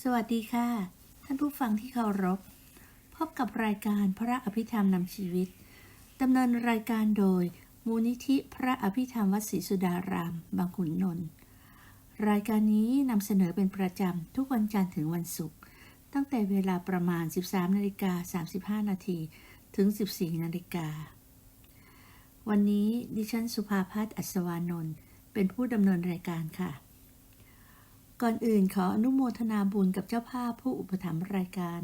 สวัสดีค่ะ ท่านผู้ฟังที่เคารพ พบกับรายการพระอภิธรรมนำชีวิตดำเนินรายการโดย มูลนิธิพระอภิธรรมวัดศรีสุดาราม บางขุนนนท์รายการนี้นำเสนอเป็นประจำ ทุกวันจันทร์ถึงวันศุกร์ตั้งแต่เวลาประมาณ 13นาฬิกา35นาทีถึง 14นาฬิกาวันนี้ดิฉันสุภาพัฒน์อัศวานนท์เป็นผู้ดำเนินรายการค่ะ ก่อนอื่นขออนุโมทนาบุญกับเจ้าภาพผู้อุปถัมภ์รายการ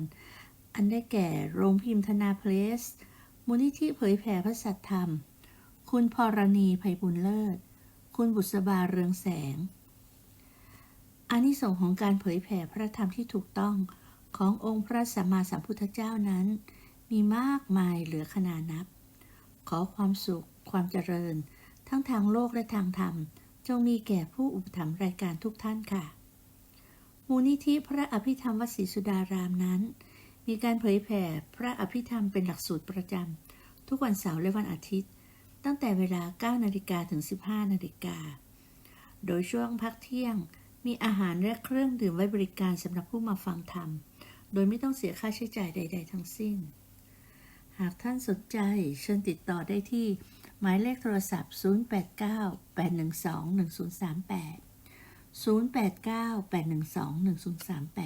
อันได้แก่โรงพิมพ์ธนาเพลส มูลนิธิเผยแผ่พระสัทธรรม คุณพรณีไพบุญเลิศ คุณบุษบาเรืองแสงอานิสงส์ของการเผยแผ่พระธรรมที่ถูกต้องขององค์พระสัมมาสัมพุทธเจ้านั้น มีมากมายเหลือขนานับ ขอความสุข ความเจริญ ทั้งทางโลกและทางธรรม จงมีแก่ผู้อุปถัมภ์รายการทุกท่านค่ะ มูลนิธิพระอภิธรรมวดศรีสุดารามนั้น มีการเผยแผ่พระอภิธรรมเป็นหลักสูตรประจำทุกวันเสาร์และวันอาทิตย์ ตั้งแต่เวลา 9 นาฬิกาถึง 15 นาฬิกา โดยช่วงพักเที่ยงมีอาหารและเครื่องดื่มไว้บริการสำหรับผู้มาฟังธรรม โดยไม่ต้องเสียค่าใช้จ่ายใด ๆ ทั้งสิ้น หากท่านสนใจเชิญติดต่อได้ที่หมายเลขโทรศัพท์ 089 812 1038 089-812-1038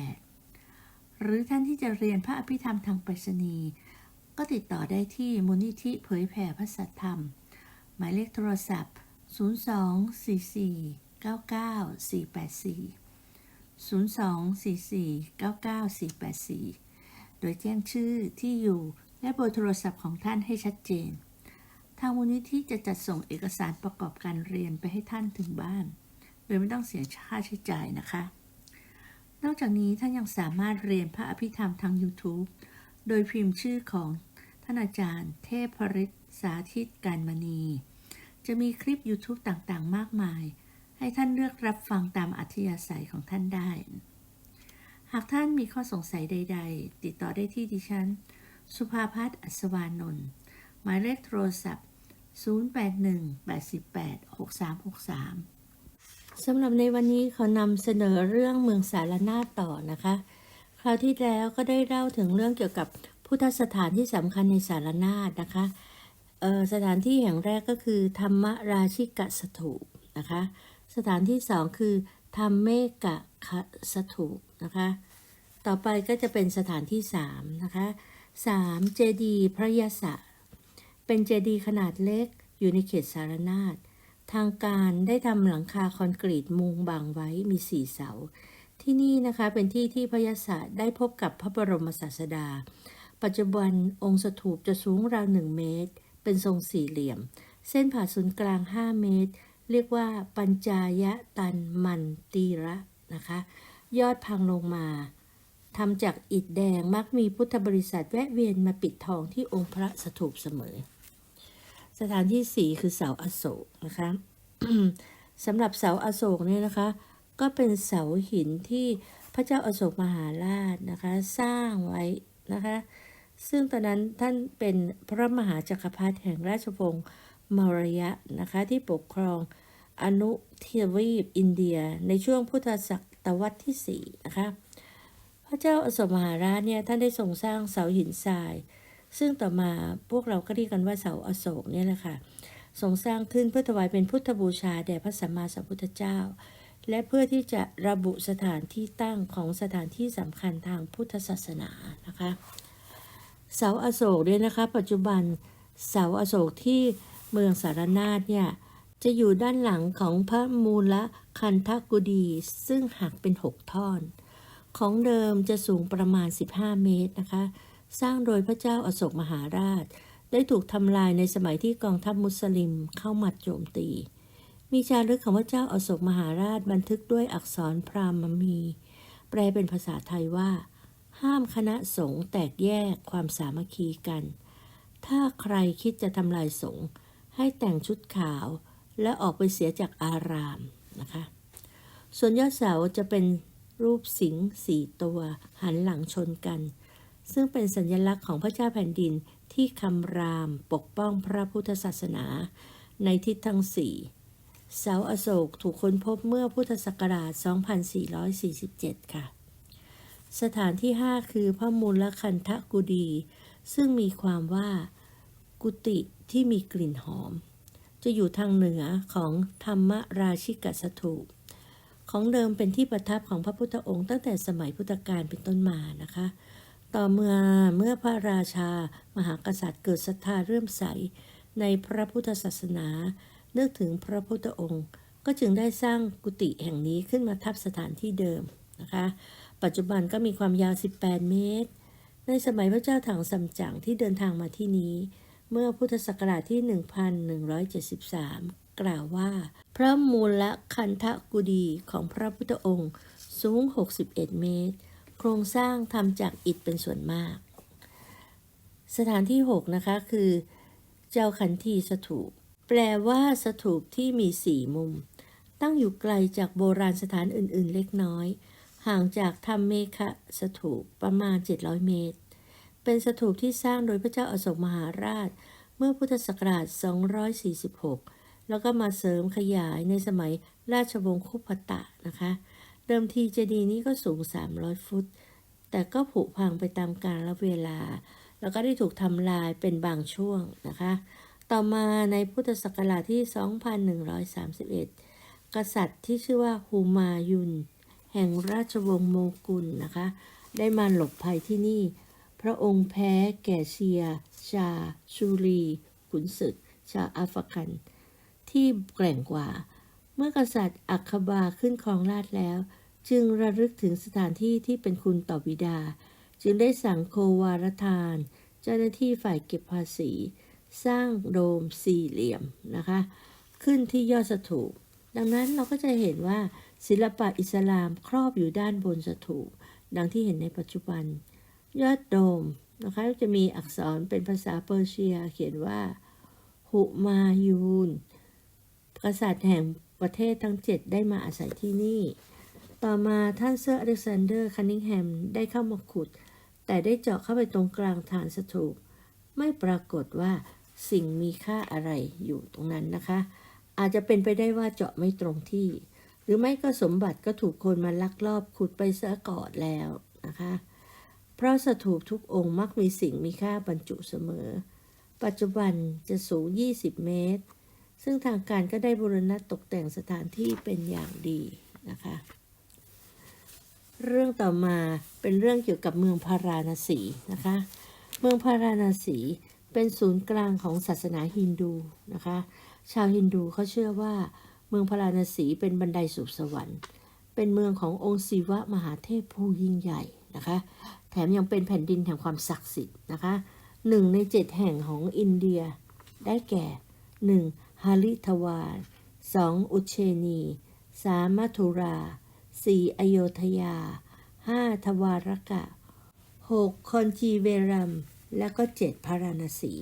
หรือท่านที่จะเรียนพระอภิธรรมทางไปรษณีย์ก็ติดต่อได้ที่มูลนิธิเผยแผ่พระสัทธรรม หมายเลขโทรศัพท์02-44-99-484 โดยแจ้งชื่อที่อยู่และเบอร์โทรศัพท์ของท่านให้ชัดเจน ทางมูลนิธิจะจัดส่งเอกสารประกอบการเรียนไปให้ท่านถึงบ้าน ยไม่ต้องเสียค่าใช้จ่ายนะคะ นอกจากนี้ท่านยังสามารถเรียนพระอภิธรรมทาง YouTube โดยพิมพ์ชื่อของท่านอาจารย์ เทพฤทธิ์สาธิตการมณี จะมีคลิป YouTube ต่างๆ มากมาย ให้ท่านเลือกรับฟังตามอัธยาศัยของท่านได้ หากท่านมีข้อสงสัยใด ๆ ติดต่อได้ที่ดิฉัน สุภาพัฒน์อัศวานนท์หมายเลขโทรศัพท์ 081-88-6363 สำหรับในวันนี้เขานำเสนอเรื่องเมืองสารนาต่อนะคะ คราวที่แล้วก็ได้เล่าถึงเรื่องเกี่ยวกับพุทธสถานที่สำคัญในสารนาถนะคะเอ่อสถานที่แห่งแรกก็คือ ธรรมราชิกสถูปนะคะ สถานที่สองคือธรรมเมกะสถูปนะคะ ต่อไปก็จะเป็นสถานที่สามนะคะสามเจดีย์พระยศะเป็นเจดีย์ขนาดเล็กอยู่ในเขตสารนาถ ทางการได้ทำหลังคาคอนกรีตมุงบังไว้มีสี่เสา ที่นี่นะคะเป็นที่ที่พระยศะได้พบกับพระบรมศาสดา ปัจจุบันองค์สถูปจะสูงราวหนึ่งเมตร เป็นทรงสี่เหลี่ยม เส้นผ่าศูนย์กลาง 5 เมตร เรียกว่าปัญจายตันมันตีระนะคะ ยอดพังลงมาทำจากอิฐแดงมักมีพุทธบริษัทแวะเวียนมาปิดทองที่องค์พระสถูปเสมอ สถานที่สี่คือเสาอโศกนะคะสำหรับเสาอโศกเนี่ยนะคะ ก็เป็นเสาหินที่พระเจ้าอโศกมหาราชนะคะ สร้างไว้นะคะ ซึ่งตอนนั้นท่านเป็นพระมหาจักรพรรดิแห่งราชวงศ์มารยะนะคะ ที่ปกครองอนุทวีปอินเดียในช่วงพุทธศตวรรษที่4นะคะพระเจ้าอโศกมหาราชเนี่ยท่านได้ทรงสร้างเสาหินทราย ซึ่งต่อมาพวกเราก็เรียกกันว่าเสาอโศกเนี่ยแหละค่ะทรงสร้างขึ้นเพื่อถวายเป็นพุทธบูชาแด่พระสัมมาสัมพุทธเจ้า และเพื่อที่จะระบุสถานที่ตั้งของสถานที่สำคัญทางพุทธศาสนานะคะ เสาอโศกเนี่ยนะคะ ปัจจุบันเสาอโศกที่เมืองสารนาถเนี่ยจะอยู่ด้านหลังของพระมูลคันทกุดี ซึ่งหักเป็นหกท่อน ของเดิมจะสูงประมาณ 15 เมตรนะคะ สร้างโดยพระเจ้าอาโศกมหาราช ได้ถูกทำลายในสมัยที่กองทัพมุสลิมเข้ามาโจมตี มีจารึกของพระเจ้าอาโศกมหาราชบันทึกด้วยอักษรพราหมมี แปลเป็นภาษาไทยว่า ห้ามคณะสงฆ์แตกแยกความสามัคคีกัน ถ้าใครคิดจะทำลายสงฆ์ให้แต่งชุดขาวและออกไปเสียจากอารามนะคะ ส่วนยอดเสาจะเป็นรูปสิงห์สี่ตัวหันหลังชนกัน ซึ่งเป็นสัญลักษณ์ของพระเจ้าแผ่นดินที่คำรามปกป้องพระพุทธศาสนา ในทิศทั้งสี่เสาอโศกถูกค้นพบเมื่อพุทธศักราช 2447 ค่ะ สถานที่ 5 คือพระมูลคันทกุดี ซึ่งมีความว่ากุฏิที่มีกลิ่นหอม จะอยู่ทางเหนือของธรรมราชิกสถูป ของเดิมเป็นที่ประทับของพระพุทธองค์ตั้งแต่สมัยพุทธกาลเป็นต้นมานะคะ ต่อเมื่อเมื่อพระราชามหากษัตริย์เกิดศรัทธาเรื่มใสในพระพุทธศาสนา นึกถึงพระพุทธองค์ ก็จึงได้สร้างกุฏิแห่งนี้ขึ้นมาทับสถานที่เดิมนะคะ ปัจจุบันก็มีความยาว 18 เมตร ในสมัยพระเจ้าถังซัมจั๋งที่เดินทางมาที่นี้ เมื่อพุทธศักราชที่ 1173 กล่าวว่า พระมูลคันทกุดีของพระพุทธองค์สูง 61 เมตร โครงสร้างทำจากอิฐเป็นส่วนมาก สถานที่ 6 นะคะ คือ เจ้าขันทีสถูป แปลว่าสถูปที่มีสี่มุม ตั้งอยู่ไกลจากโบราณสถานอื่นๆ เล็กน้อย ห่างจากธรรมเมฆสถูปประมาณ 700 เมตร เป็นสถูปที่สร้างโดยพระเจ้าอาโศกมหาราช เมื่อพุทธศักราช 246 แล้วก็มาเสริมขยายในสมัยราชวงศ์คุปตะนะคะ เดิมทีเจดีย์นี้ก็สูง 300 ฟุต แต่ก็ผุพังไปตามกาลเวลา แล้วก็ได้ถูกทำลายเป็นบางช่วงนะคะ ต่อมาในพุทธศักราชที่ 2131 กษัตริย์ที่ชื่อว่าฮูมายุน แห่งราชวงศ์โมกุลนะคะ ได้มาหลบภัยที่นี่ พระองค์แพ้แก่เชีย ชา ชูรี ขุนศึก ชาวอัฟกัน ที่แกร่งกว่า เมื่อกษัตริย์อัคบาขึ้นครองราชแล้ว จึงระลึกถึงสถานที่ที่เป็นคุณต่อบิดา จึงได้สั่งโควารทาน เจ้าหน้าที่ฝ่ายเก็บภาษี สร้างโดมสี่เหลี่ยมนะคะ ขึ้นที่ยอดสถูปดังนั้นเราก็จะเห็นว่าศิลปะอิสลามครอบอยู่ด้านบนสถูปดังที่เห็นในปัจจุบัน ยอดโดมนะคะจะมีอักษรเป็นภาษาเปอร์เซียเขียนว่า หุมายูน กษัตริย์แห่ง ประเทศทั้งเจ็ดได้มาอาศัยที่นี่ ต่อมาท่านเซอร์อเล็กซานเดอร์คันนิงแฮมได้เข้ามาขุด แต่ได้เจาะเข้าไปตรงกลางฐานสถูป ไม่ปรากฏว่าสิ่งมีค่าอะไรอยู่ตรงนั้นนะคะ อาจจะเป็นไปได้ว่าเจาะไม่ตรงที่ หรือไม่ก็สมบัติก็ถูกคนมาลักลอบขุดไปซะก่อนแล้วนะคะ เพราะสถูปทุกองค์มักมีสิ่งมีค่าบรรจุเสมอ ปัจจุบันจะสูง 20 เมตร ซึ่งทางการก็ได้บูรณะตกแต่งสถานที่เป็นอย่างดีนะคะ เรื่องต่อมาเป็นเรื่องเกี่ยวกับเมืองพาราณสีนะคะ เมืองพาราณสีเป็นศูนย์กลางของศาสนาฮินดูนะคะ ชาวฮินดูเขาเชื่อว่าเมืองพาราณสีเป็นบันไดสู่สวรรค์ เป็นเมืองขององค์ศิวะมหาเทพผู้ยิ่งใหญ่นะคะ แถมยังเป็นแผ่นดินแห่งความศักดิ์สิทธิ์นะคะหนึ่งในเจ็ดแห่งของอินเดียได้แก่หนึ่ง ฮาริทวารสองอุเชนีสามมัทุราสี่อโยธยาห้าทวารกะหกคอนจีเวรัม และก็เจ็ดพาราณสี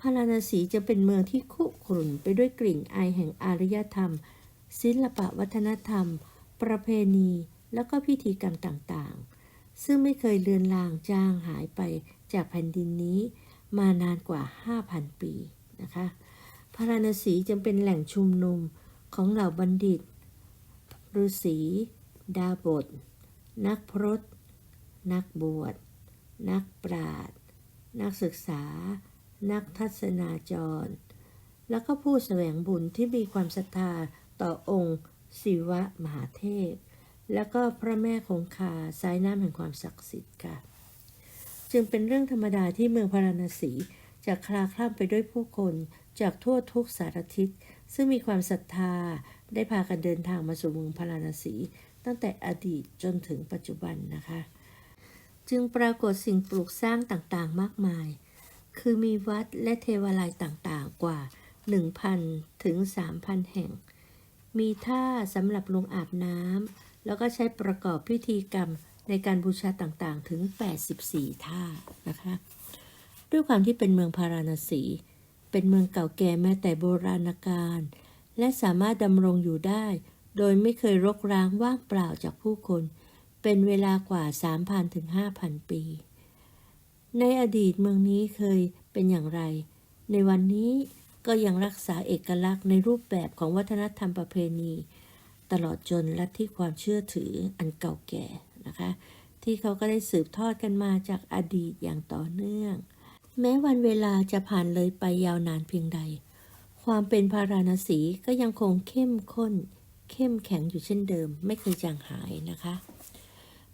พาราณสีจะเป็นเมืองที่คุกรุ่นไปด้วยกลิ่นอายแห่งอารยธรรม ศิลปะวัฒนธรรม ประเพณี แล้วก็พิธีกรรมต่างๆ ซึ่งไม่เคยเลือนลางจางหายไปจากแผ่นดินนี้มานานกว่า 5,000 ปีนะคะ พาราณสีจึงเป็นแหล่งชุมนุมของเหล่าบัณฑิตฤาษีดาบท นักพรตนักบวช นักปราชญ์นักศึกษา นักทัศนาจร แล้วก็ผู้แสวงบุญที่มีความศรัทธาต่อองค์ศิวะมหาเทพ แล้วก็พระแม่คงคาสายน้ำแห่งความศักดิ์สิทธิ์ค่ะ จึงเป็นเรื่องธรรมดาที่เมืองพาราณสีจะคลาคล่ำไปด้วยผู้คน จากทั่วทุกสารทิศ ซึ่งมีความศรัทธาได้พากันเดินทางมาสู่เมืองพาราณสี ตั้งแต่อดีตจนถึงปัจจุบันนะคะ จึงปรากฏสิ่งปลูกสร้างต่างๆมากมาย คือมีวัดและเทวาลัยต่างๆกว่า 1,000 ถึง 3,000 แห่ง มีท่าสำหรับลงอาบน้ำแล้วก็ใช้ประกอบพิธีกรรมในการบูชาต่างๆ ถึง 84 ท่านะคะ ด้วยความที่เป็นเมืองพาราณสี เป็นเมืองเก่าแก่แม้แต่โบราณกาลและสามารถดำรงอยู่ได้ โดยไม่เคยรกร้างว่างเปล่าจากผู้คน เป็นเวลากว่า 3,000ถึง5,000 ปี ในอดีตเมืองนี้เคยเป็นอย่างไร ในวันนี้ก็ยังรักษาเอกลักษณ์ในรูปแบบของวัฒนธรรมประเพณี ตลอดจนลัทธิความเชื่อถืออันเก่าแก่นะคะ ที่เขาก็ได้สืบทอดกันมาจากอดีตอย่างต่อเนื่อง แม้วันเวลาจะผ่านเลยไปยาวนานเพียงใด ความเป็นพาราณสีก็ยังคงเข้มข้น เข้มแข็งอยู่เช่นเดิม ไม่เคยจางหายนะคะ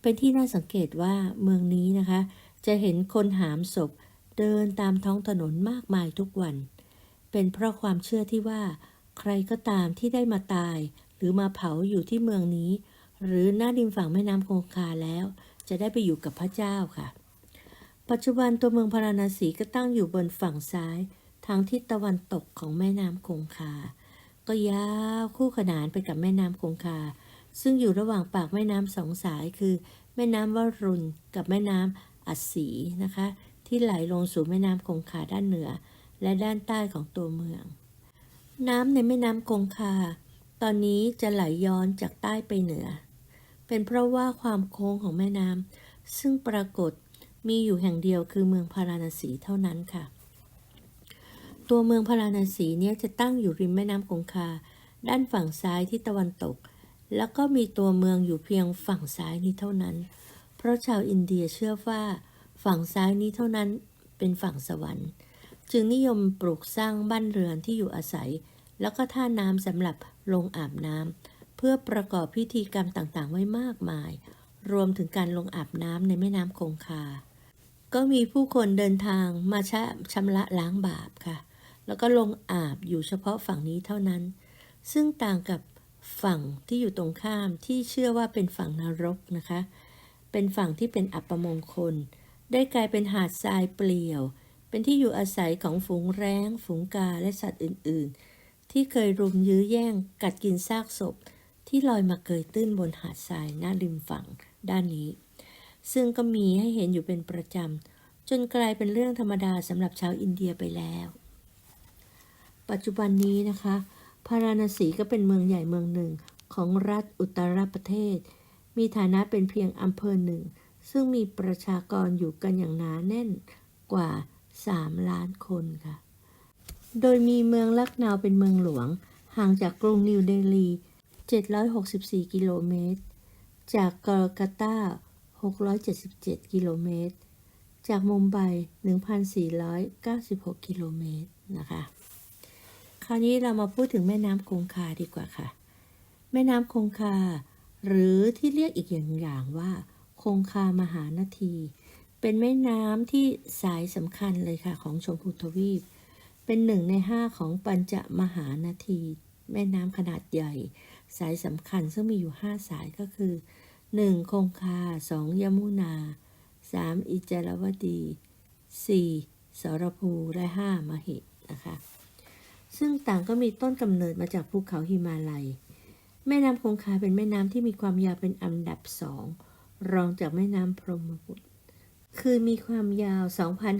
เป็นที่น่าสังเกตว่าเมืองนี้นะคะ จะเห็นคนหามศพเดินตามท้องถนนมากมายทุกวัน เป็นเพราะความเชื่อที่ว่า ใครก็ตามที่ได้มาตาย หรือมาเผาอยู่ที่เมืองนี้ หรือหน้าริมฝั่งแม่น้ำคงคาแล้ว จะได้ไปอยู่กับพระเจ้าค่ะ ปัจจุบันตัวเมืองพาราณสีก็ตั้งอยู่บนฝั่งซ้าย ทางทิศตะวันตกของแม่น้ำคงคา ก็ยาวคู่ขนานไปกับแม่น้ำคงคา ซึ่งอยู่ระหว่างปากแม่น้ำสองสายคือ แม่น้ำวรุณกับแม่น้ำอัสสีนะคะ ที่ไหลลงสู่แม่น้ำคงคาด้านเหนือ และด้านใต้ของตัวเมือง น้ำในแม่น้ำคงคา ตอนนี้จะไหลย้อนจากใต้ไปเหนือ เป็นเพราะว่าความโค้งของแม่น้ำซึ่งปรากฏ มีอยู่แห่งเดียวคือเมืองพาราณสีเท่านั้นค่ะ ตัวเมืองพาราณสีเนี่ยจะตั้งอยู่ริมแม่น้ำคงคา ด้านฝั่งซ้ายที่ตะวันตก แล้วก็มีตัวเมืองอยู่เพียงฝั่งซ้ายนี้เท่านั้น เพราะชาวอินเดียเชื่อว่า ฝั่งซ้ายนี้เท่านั้นเป็นฝั่งสวรรค์ จึงนิยมปลูกสร้างบ้านเรือนที่อยู่อาศัย แล้วก็ท่าน้ำสำหรับลงอาบน้ำเพื่อประกอบพิธีกรรมต่างๆ ไว้มากมาย รวมถึงการลงอาบน้ำในแม่น้ำคงคา ก็มีผู้คนเดินทางมาชะชำระล้างบาปค่ะ แล้วก็ลงอาบอยู่เฉพาะฝั่งนี้เท่านั้น ซึ่งต่างกับฝั่งที่อยู่ตรงข้ามที่เชื่อว่าเป็นฝั่งนรกนะคะ เป็นฝั่งที่เป็นอัปมงคล ได้กลายเป็นหาดทรายเปลี่ยว เป็นที่อยู่อาศัยของฝูงแร้ง ฝูงกาและสัตว์อื่น ๆ ที่เคยรุมยื้อแย่งกัดกินซากศพ ที่ลอยมาเกยตื้นบนหาดทรายหน้าริมฝั่งด้านนี้ ซึ่งก็มีให้เห็นอยู่เป็นประจำ จนกลายเป็นเรื่องธรรมดาสำหรับชาวอินเดียไปแล้ว ปัจจุบันนี้นะคะ พาราณสีก็เป็นเมืองใหญ่เมืองหนึ่งของรัฐอุตรประเทศ มีฐานะเป็นเพียงอำเภอหนึ่ง ซึ่งมีประชากรอยู่กันอย่างหนาแน่นกว่า 3 ล้านคนค่ะ โดยมีเมืองลักนาวเป็นเมืองหลวง ห่างจากกรุงนิวเดลี 764 กิโลเมตร จากกอลกัตตา 677 กิโลเมตร จากมุมไบ 1,496 กิโลเมตรนะคะ คราวนี้เรามาพูดถึงแม่น้ำคงคาดีกว่าค่ะ แม่น้ำคงคา หรือที่เรียกอีกอย่างอย่างว่า คงคามหานาที เป็นแม่น้ำที่สายสำคัญเลยค่ะของชมพูทวีป เป็นหนึ่งในห้าของปัญจมหานาที แม่น้ำขนาดใหญ่ สายสำคัญซึ่งมีอยู่ห้าสายก็คือ 1. คงคา 2. ยมุนา 3. อิจารวดี 4. สรภูและ 5. มหินะคะ ซึ่งต่างก็มีต้นกำเนิดมาจากภูเขาหิมาลัย แม่น้ำคงคาเป็นแม่น้ำที่มีความยาวเป็นอันดับสองรองจากแม่น้ำพรหมบุตรคือมีความยาว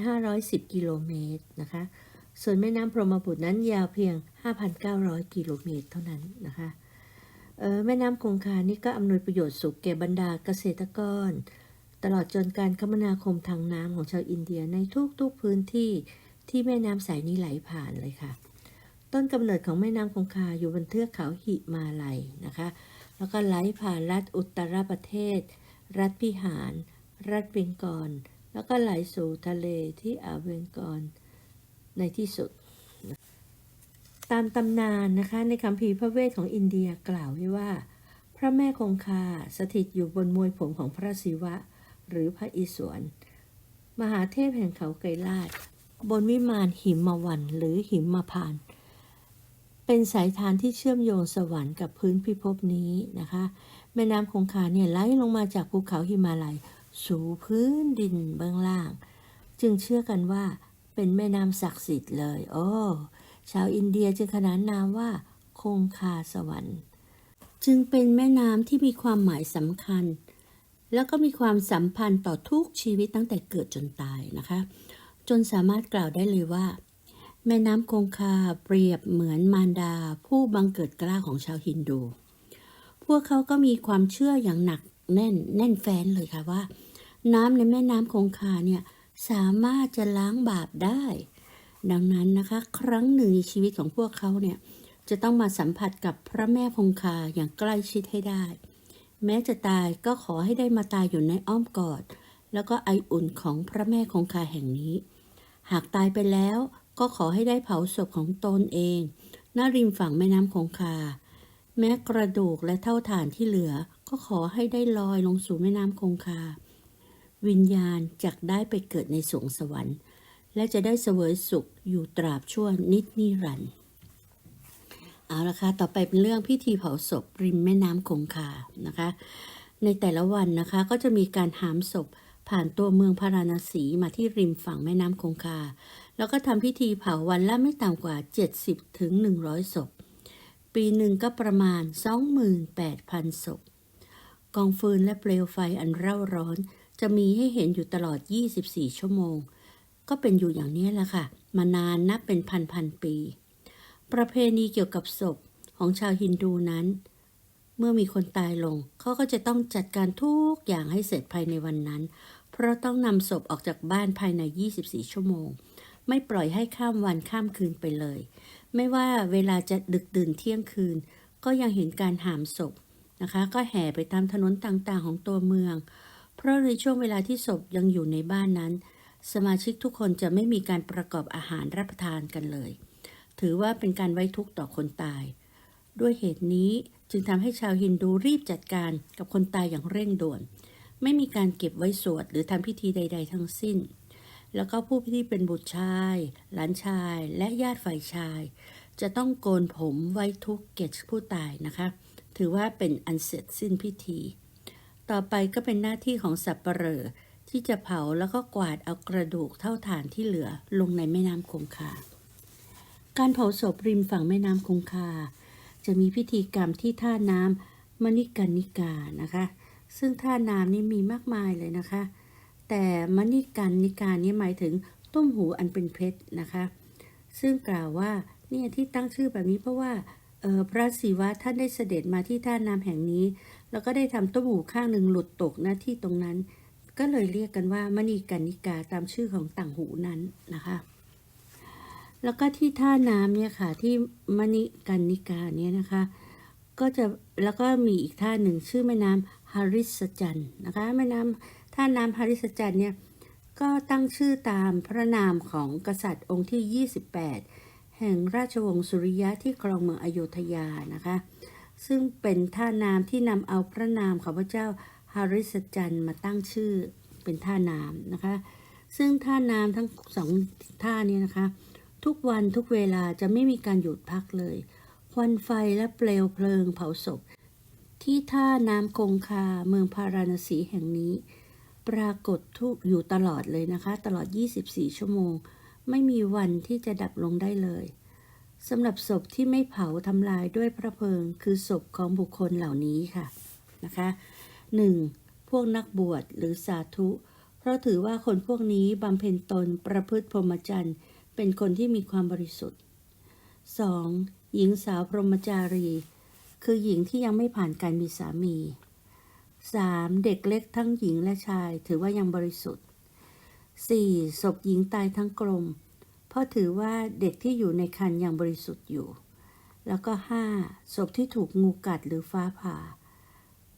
2,510 กิโลเมตรนะคะ ส่วนแม่น้ำพรหมบุตรนั้นยาวเพียง 5,900 กิโลเมตรเท่านั้นนะคะ แม่น้ำคงคานี่ก็อำนวยประโยชน์สุขแก่บรรดาเกษตรกร ตลอดจนการคมนาคมทางน้ำของชาวอินเดียในทุกๆพื้นที่ที่แม่น้ำสายนี้ไหลผ่านเลยค่ะ ต้นกำเนิดของแม่น้ำคงคาอยู่บนเทือกเขาหิมาลัยนะคะ แล้วก็ไหลผ่านรัฐอุตรประเทศ รัฐพิหาร รัฐเบงกอลแล้วก็ไหลสู่ทะเลที่อ่าวเบงกอลในที่สุด ตามตำนานนะคะในคัมภีพระเวทของอินเดียกล่าวไว้ว่า พระแม่คงคาสถิตอยู่บนมวยผมของพระศิวะ หรือพระอิศวรมหาเทพแห่งเขาไกรลาดบนวิมานหิมวันหรือหิมพาน เป็นสายทานที่เชื่อมโยงสวรรค์กับพื้นพิภพนี้นะคะ แม่น้ำคงคาเนี่ยไหลลงมาจากภูเขาหิมาลัย สู่พื้นดินเบื้องล่าง จึงเชื่อกันว่าเป็นแม่น้ำศักดิ์สิทธิ์เลย โอ้ ชาวอินเดียจึงขนานนามว่า คงคาสวรรค์ จึงเป็นแม่น้ำที่มีความหมายสำคัญ แล้วก็มีความสัมพันธ์ต่อทุกชีวิตตั้งแต่เกิดจนตายนะคะ จนสามารถกล่าวได้เลยว่า แม่น้ำคงคาเปรียบเหมือนมารดา ผู้บังเกิดกล้าของชาวฮินดู พวกเขาก็มีความเชื่ออย่างหนักแน่นแน่นแฟ้นเลยค่ะว่า น้ำในแม่น้ำคงคาเนี่ยสามารถจะล้างบาปได้ ดังนั้นนะคะ ครั้งหนึ่งในชีวิตของพวกเขาเนี่ยจะต้องมาสัมผัสกับพระแม่คงคาอย่างใกล้ชิดให้ได้ แม้จะตายก็ขอให้ได้มาตายอยู่ในอ้อมกอด แล้วก็ไออุ่นของพระแม่คงคาแห่งนี้ หากตายไปแล้วก็ขอให้ได้เผาศพของตนเองหน้าริมฝั่งแม่น้ำคงคา แม้กระดูกและเท่าฐานที่เหลือ ก็ขอให้ได้ลอยลงสู่แม่น้ำคงคา วิญญาณจักได้ไปเกิดในสวงสวรรค์ และจะได้เสวยสุขอยู่ตราบชั่วนิจนิรันดร์เอาละค่ะ ต่อไปเป็นเรื่องพิธีเผาศพริมแม่น้ำคงคา นะคะ ในแต่ละวันนะคะก็จะมีการหามศพผ่านตัวเมืองพาราณสีมาที่ริมฝั่งแม่น้ำคงคา แล้วก็ทำพิธีเผาวันละไม่ต่ำกว่า 70ถึง100 ศพ ปีหนึ่งก็ประมาณ 28,000 ศพ กองฟืนและเปลวไฟอันเร่าร้อน จะมีให้เห็นอยู่ตลอด 24 ชั่วโมง ก็เป็นอยู่อย่างนี้แหละค่ะ มานานนับเป็นพันพันปี ประเพณีเกี่ยวกับศพของชาวฮินดูนั้น เมื่อมีคนตายลงเขาก็จะต้องจัดการทุกอย่างให้เสร็จภายในวันนั้น เพราะต้องนำศพออกจากบ้านภายใน 24 ชั่วโมง ไม่ปล่อยให้ข้ามวันข้ามคืนไปเลย ไม่ว่าเวลาจะดึกดื่นเที่ยงคืน ก็ยังเห็นการหามศพนะคะ ก็แห่ไปตามถนนต่างๆ ของตัวเมือง เพราะในช่วงเวลาที่ศพยังอยู่ในบ้านนั้น สมาชิกทุกคนจะไม่มีการประกอบอาหารรับประทานกันเลย ถือว่าเป็นการไว้ทุกข์ต่อคนตาย ด้วยเหตุนี้จึงทำให้ชาวฮินดูรีบจัดการกับคนตายอย่างเร่งด่วน ไม่มีการเก็บไว้สวดหรือทำพิธีใด ๆ ทั้งสิ้น แล้วก็ผู้ที่เป็นบุตรชาย หลานชาย และญาติฝ่ายชาย จะต้องโกนผมไว้ทุกเกตผู้ตายนะคะ ถือว่าเป็นอันเสร็จสิ้นพิธี ต่อไปก็เป็นหน้าที่ของสับปเหร่อ ที่จะเผาแล้วก็กวาดเอากระดูกเท่าฐานที่เหลือลงในแม่น้ำคงคา การเผาศพริมฝั่งแม่น้ำคงคา จะมีพิธีกรรมที่ท่าน้ำมณิกันนิกานะคะ ซึ่งท่าน้ำนี้มีมากมายเลยนะคะ แต่มณิกันนิกานี้หมายถึงต้มหูอันเป็นเพชรนะคะ ซึ่งกล่าวว่าเนี่ยที่ตั้งชื่อแบบนี้เพราะว่าออพระศิวะท่านได้เสด็จมาที่ท่าน้ำแห่งนี้ แล้วก็ได้ทำต้มหูข้างหนึ่งหลุดตกหน้าที่ตรงนั้น ก็เลยเรียกกันว่ามณีกันนิกาตามชื่อของต่างหูนั้นนะคะ แล้วก็ที่ท่าน้ำเนี่ยค่ะที่มณีกันนิกาเนี่ยนะคะ ก็จะแล้วก็มีอีกท่าหนึ่งชื่อแม่น้ำฮาริสจันนะคะแม่น้ำท่าน้ำฮาริสจันเนี่ยก็ตั้งชื่อตามพระนามของกษัตริย์องค์ที่ 28 แห่งราชวงศ์สุริยะที่ครองเมืองอโยธยานะคะ ซึ่งเป็นท่าน้ำที่นำเอาพระนามของพระเจ้า ฮาริสจันทร์มาตั้งชื่อเป็นท่าน้ำนะคะ ซึ่งท่าน้ำทั้งสองท่านี้นะคะ ทุกวันทุกเวลาจะไม่มีการหยุดพักเลย ควันไฟและเปลวเพลิงเผาศพ ที่ท่าน้ำคงคาเมืองพาราณสีแห่งนี้ ปรากฏทุกอยู่ตลอดเลยนะคะ ตลอด 24 ชั่วโมง ไม่มีวันที่จะดับลงได้เลยสำหรับศพที่ไม่เผาทำลายด้วยพระเพลิง คือศพของบุคคลเหล่านี้ค่ะนะคะ 1. พวกนักบวชหรือสาธุ เพราะถือว่าคนพวกนี้บำเพ็ญตนประพฤติพรหมจรรย์ เป็นคนที่มีความบริสุทธิ์ 2. หญิงสาวพรหมจารี คือหญิงที่ยังไม่ผ่านการมีสามี 3. เด็กเล็กทั้งหญิงและชายถือว่ายังบริสุทธิ์ 4. ศพหญิงตายทั้งกลม เพราะถือว่าเด็กที่อยู่ในครรภ์ยังบริสุทธิ์อยู่ แล้วก็ 5. ศพที่ถูกงูกัดหรือฟ้าผ่า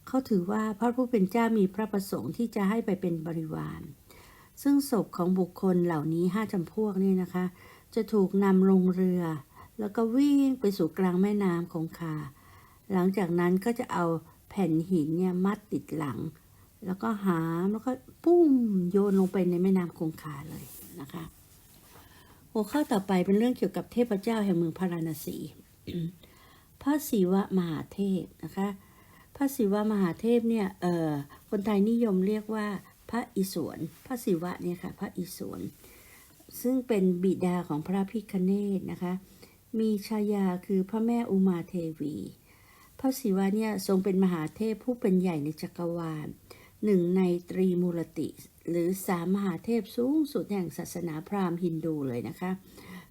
เขาถือว่าพระผู้เป็นเจ้ามีพระประสงค์ที่จะให้ไปเป็นบริวาร ซึ่งศพของบุคคลเหล่านี้ห้าจำพวกนี่นะคะ จะถูกนำลงเรือ แล้วก็วิ่งไปสู่กลางแม่น้ำคงคา หลังจากนั้นก็จะเอาแผ่นหินเนี่ยมัดติดหลัง แล้วก็หามแล้วก็ปุ้มโยนลงไปในแม่น้ำคงคาเลยนะคะหัวข้อต่อไปเป็นเรื่องเกี่ยวกับเทพเจ้าแห่งเมืองพาราณสี พระศิวะมหาเทพนะคะ ระศิวะมหาเทพเนี่ยเอ่อคนไทยนิยมเรียกว่าพระอิศวรพระศิวะเนี่ยค่ะพระอิศวรซึ่งเป็นบิดาของพระพิคเนตนะคะ มีชายาคือพระแม่อุมาเทวี พระศิวะเนี่ยทรงเป็นมหาเทพผู้เป็นใหญ่ในจักรวาลหนึ่งในตรีมูลติ หรือสามมหาเทพสูงสุดแห่งศาสนาพราหมณ์ฮินดูเลยนะคะ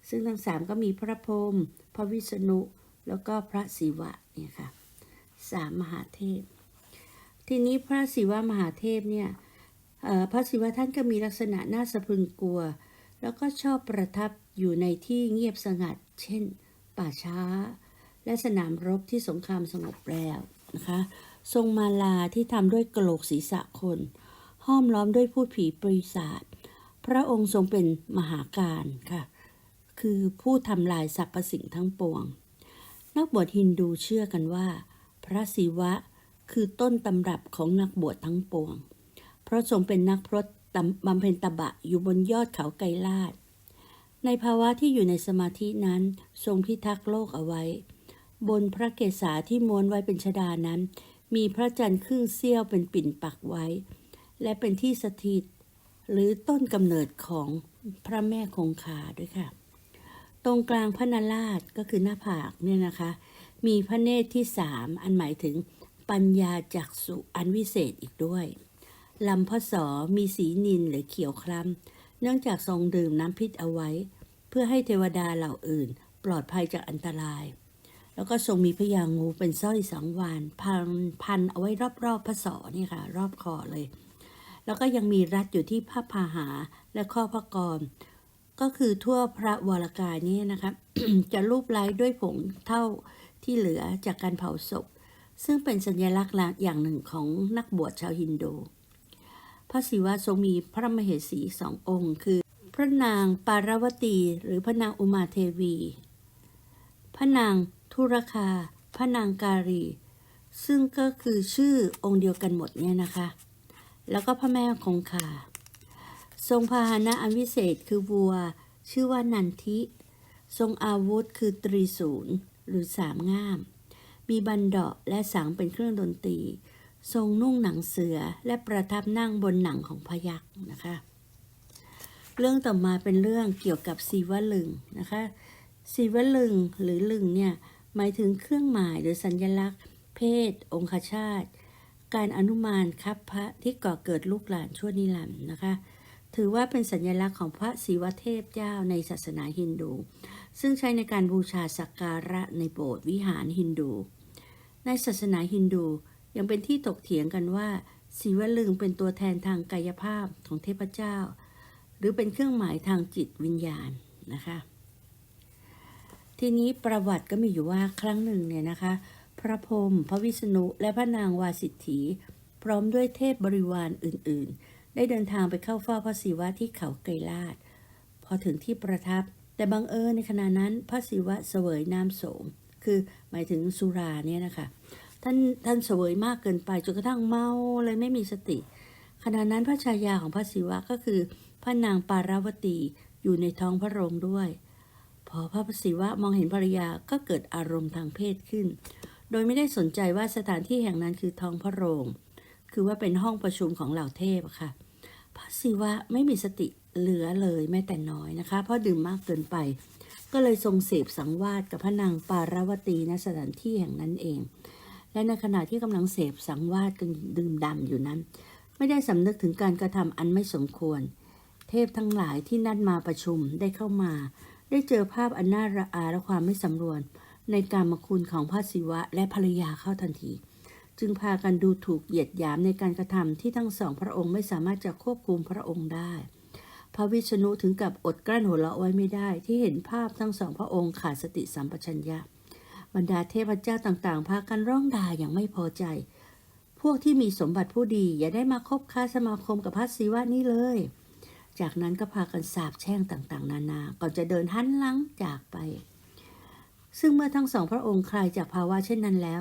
ซึ่งทั้งสามก็มีพระพรหมพระวิษณุ แล้วก็พระศิวะเนี่ยค่ะ สามมหาเทพ ทีนี้พระศิวะมหาเทพเนี่ยพระศิวะท่านก็มีลักษณะน่าสะพรึงกลัว แล้วก็ชอบประทับอยู่ในที่เงียบสงัด เช่น ป่าช้า และสนามรบที่สงครามสงบแล้วนะคะทรงมาลาที่ทำด้วยกระโหลกศีรษะคน ห้อมล้อมด้วยผู้ผีปีศาจพระองค์ทรงเป็นมหาการค่ะ คือผู้ทำลายสรรพสิ่งทั้งปวง นักบวชฮินดูเชื่อกันว่า พระศิวะคือต้นตำรับของนักบวชทั้งปวง เพราะทรงเป็นนักพรตบำเพ็ญตบะอยู่บนยอดเขาไกรลาด ในภาวะที่อยู่ในสมาธินั้นทรงพิทักษ์โลกเอาไว้ บนพระเกศาที่ม้วนไว้เป็นชดานั้น มีพระจันทร์ครึ่งเสี้ยวเป็นปิ่นปักไว้ และเป็นที่สถิต หรือต้นกำเนิดของพระแม่คงคาด้วยค่ะ ตรงกลางพระนาราชก็คือหน้าผากเนี่ยนะคะ มีพระเนตรที่สามอันหมายถึงปัญญาจักสุอันวิเศษอีกด้วยลำพศมีสีนินหรือเขียวคล้ำเนื่องจากทรงดื่มน้ำพิษเอาไว้ เพื่อให้เทวดาเหล่าอื่น ปลอดภัยจากอันตราย แล้วก็ทรงมีพญางูเป็นสร้อยสังวานพันพันเอาไว้รอบๆพระศอนี่ค่ะ รอบคอเลย แล้วก็ยังมีรัดอยู่ที่พระพาหาและข้อพระกรก็คือทั่วพระวรากายนี่นะคะจะรูปไล้ด้วยผงเท่า ที่เหลือจากการเผาศพ ซึ่งเป็นสัญลักษณ์อย่างหนึ่งของนักบวชชาวฮินดูพระศิวะทรงมีพระมเหสีสององค์ คือ พระนางปารวตี หรือพระนางอุมาเทวี พระนางทุรคา พระนางการี ซึ่งก็คือชื่อองค์เดียวกันหมดเนี่ยนะคะ แล้วก็พระแม่คงคา ทรงพาหนะอันวิเศษคือวัว ชื่อว่านันทิ ทรงอาวุธคือตรีศูนย์ หรือสามง่าม มีบันเดาะและสังเป็นเครื่องดนตรี ทรงนุ่งหนังเสือและประทับนั่งบนหนังของพยักษ์นะคะ เรื่องต่อมาเป็นเรื่องเกี่ยวกับสีวลึงนะคะสีวลึงหรือลึงเนี่ยหมายถึงเครื่องหมายหรือสัญลักษณ์ เพศ องคชาติการอนุมานคับพระที่ก่อเกิดลูกหลานชั่วนิรันดร์นะคะ ถือว่าเป็นสัญลักษณ์ของพระศิวเทพเจ้าในศาสนาฮินดู ซึ่งใช้ในการบูชาสักการะในโบสถ์วิหารฮินดู ในศาสนาฮินดูยังเป็นที่ถกเถียงกันว่าศิวลึงเป็นตัวแทนทางกายภาพของเทพเจ้า หรือเป็นเครื่องหมายทางจิตวิญญาณนะคะ ทีนี้ประวัติก็มีอยู่ว่าครั้งหนึ่งเนี่ยนะคะ พระพรหมพระวิษณุและพระนางวาสิทธีพร้อมด้วยเทพบริวารอื่น ๆ ได้เดินทางไปเข้าเฝ้าพระศิวะที่เขาไกรลาดพอถึงที่ประทับ แต่บังเอิญในขณะนั้นพระศิวะเสวยน้ำโสม คือหมายถึงสุราเนี่ยนะคะ ท่านท่านเสวยมากเกินไปจนกระทั่งเมาเลยไม่มีสติ ขณะนั้นพระชายาของพระศิวะก็คือพระนางปาราวตีอยู่ในท้องพระโรงด้วย พอพระศิวะมองเห็นภรรยาก็เกิดอารมณ์ทางเพศขึ้น โดยไม่ได้สนใจว่าสถานที่แห่งนั้นคือท้องพระโรง คือว่าเป็นห้องประชุมของเหล่าเทพค่ะพระศิวะไม่มีสติเหลือเลยแม้แต่น้อยนะคะ เพราะดื่มมากเกินไป ก็เลยทรงเสพสังวาสกับพระนางปาราวตีณสถานที่แห่งนั้นเอง และในขณะที่กำลังเสพสังวาสกันดื่มด่ำอยู่นั้น ไม่ได้สำนึกถึงการกระทำอันไม่สมควร เทพทั้งหลายที่นัดมาประชุมได้เข้ามา ได้เจอภาพอันน่าระอาและความไม่สำรวมในการมคุณของพระศิวะและภรรยาเข้าทันที จึงพากันดูถูกเหยียดหยามในการกระทำที่ทั้งสองพระองค์ไม่สามารถจะควบคุมพระองค์ได้ พระวิษณุถึงกับอดกลั้นหัวเราะไว้ไม่ได้ ที่เห็นภาพทั้งสองพระองค์ขาดสติสัมปชัญญะ บรรดาเทพเจ้าต่างๆ พากันร้องด่าอย่างไม่พอใจ พวกที่มีสมบัติผู้ดีอย่าได้มาคบค้าสมาคมกับพระศิวะนี้เลย จากนั้นก็พากันสาบแช่งต่างๆ นานาก่อนจะเดินหันหลังจากไปซึ่งเมื่อทั้งสองพระองค์คลายจากภาวะเช่นนั้นแล้ว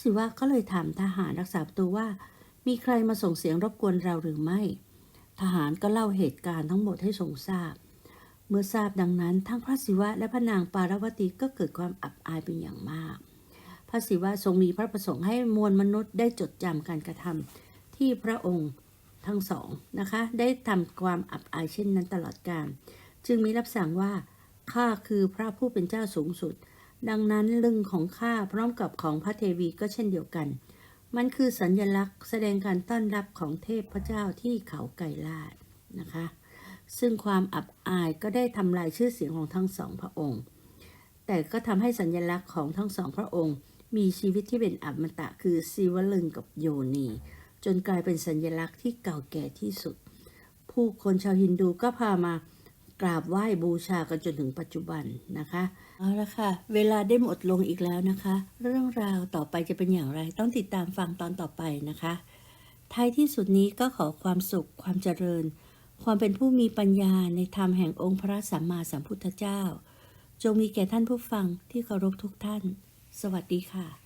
ศิวะก็เลยถามทหารรักษาประตูว่า มีใครมาส่งเสียงรบกวนเราหรือไม่ ทหารก็เล่าเหตุการณ์ทั้งหมดให้ทรงทราบ เมื่อทราบดังนั้น ทั้งพระศิวะและพระนางปารวตีก็เกิดความอับอายเป็นอย่างมาก พระศิวะทรงมีพระประสงค์ให้มวลมนุษย์ได้จดจำการกระทำที่พระองค์ทั้งสองนะคะ ได้ทำความอับอายเช่นนั้นตลอดกาลจึงมีรับสั่งว่าข้าคือพระผู้เป็นเจ้าสูงสุด ดังนั้นลึงของข้าพร้อมกับของพระเทวีก็เช่นเดียวกัน มันคือสัญญลักษณ์แสดงการต้อนรับของเทพพระเจ้าที่เขาไกรลาดนะคะ ซึ่งความอับอายก็ได้ทำลายชื่อเสียงของทั้งสองพระองค์ แต่ก็ทำให้สัญญลักษณ์ของทั้งสองพระองค์ มีชีวิตที่เป็นอัมตะคือซีวลึงกับโยนี จนกลายเป็นสัญลักษณ์ที่เก่าแก่ที่สุด ผู้คนชาวฮินดูก็พามากราบไหว้บูชากันจนถึงปัจจุบันนะคะ เอาละค่ะ เวลาได้หมดลงอีกแล้วนะคะ เรื่องราวต่อไปจะเป็นอย่างไรต้องติดตามฟังตอนต่อไปนะคะท้ายที่สุดนี้ก็ขอความสุขความเจริญ ความเป็นผู้มีปัญญาในธรรมแห่งองค์พระสัมมาสัมพุทธเจ้า จงมีแก่ท่านผู้ฟังที่เคารพทุกท่าน สวัสดีค่ะ